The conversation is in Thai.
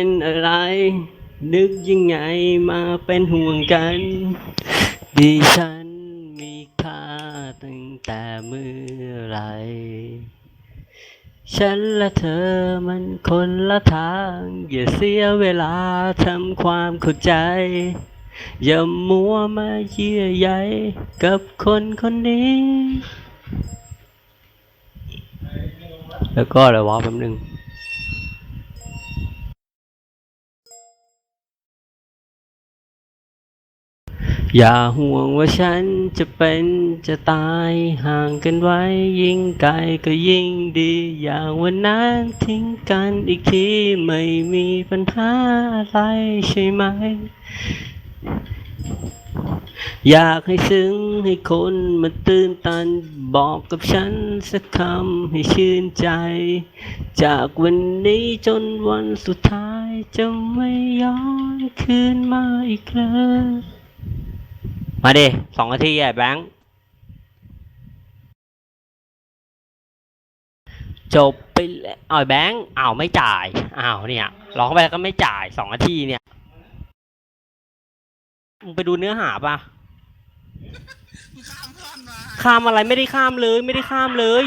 เป็นอะไร นึกยังไงมาเป็นห่วงกัน ดิฉันมีค่าตั้งแต่เมื่อไหรฉันและเธอมันคนละทาง อย่าเสียเวลาทำความเข้าใจ อย่ามัวมาเยื่อใยกับคนคนนี้ แล้วก็อะไรวะแป๊บนึง อย่าห่วงว่าฉันจะเป็นจะตายห่างกันไว้ ยิ่งไกลก็ยิ่งดี อย่าวันนั้นทิ้งกันอีกทีไม่มีปัญหาอะไรใช่ไหม อยากให้ซึ้งให้คนมาตื่นตัน บอกกับฉันสักคำให้ชื่นใจ จากวันนี้จนวันสุดท้ายจะไม่ย้อนคืนมาอีกเลย มาดิสองนาทีอะแบงค์จบไปแล้วอ้าวแบงค์อ้าวไม่จ่ายอ้าวเนี่ยร้องไปแล้วก็ไม่จ่ายสองนาทีเนี่ยมึงไปดูเนื้อหาปะมึงข้ามท่อนมาข้ามอะไรไม่ได้ข้ามเลย ไม่ได้ข้ามเลย